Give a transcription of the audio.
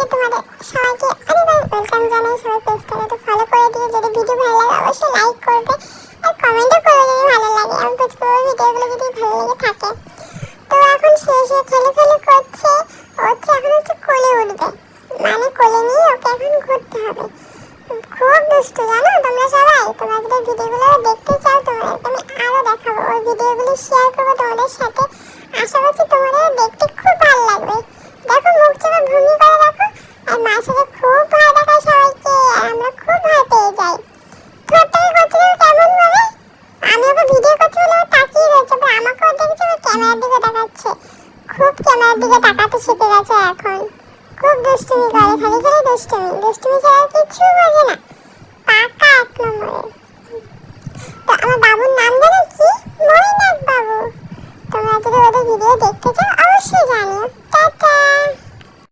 থেকে তোমাদের সবাইকে অনেক ওয়েলকাম জানাই। সবাই পেজটাকে একটু ফলো করে দিও। যদি ভিডিও ভালো লাগে, অবশ্যই লাইক করবে আর কমেন্টও করবে যদি ভালো লাগে। পুচকু বাবুর ভিডিওগুলো যদি ভালো লেগে থাকে। তো এখন শুয়ে শুয়ে খেলে খেলে করছে। হচ্ছে এখন হচ্ছে কোলে উঠবে। মানে কোলে নিয়ে ওকে এখন ঘুরতে হবে। খুব দুষ্টু, জানো? তোমরা সবাই, তোমরা যদি ভিডিওগুলো দেখতে চাও, তোমাদেরকে আমি আরও দেখাবো। ওই ভিডিওগুলো শেয়ার করব তোমাদের সাথে। আশা করছি তোমাদের দেখতে ভয় পেয়ে যাই ঠোঁটটাকে করছিল কেমন ভাবে? আমি ওকে ভিডিও করছি বলে ও তাকিয়ে রয়েছে, but আমাকেও দেখছে ও ক্যামেরার দিকে তাকাচ্ছে। খুব ক্যামেরার দিকে তাকাতে শিখে গেছে এখন। খুব দুষ্টুমি করে খালি খালি দুষ্টুমি? দুষ্টুমি ছাড়া কিছু বোঝে না। পাকা এক নম্বরের তো আমার বাবুর নাম জানো কি? মৈনাক বাবু তোমরা যদি ওদের ভিডিও দেখতে চাও, অবশ্যই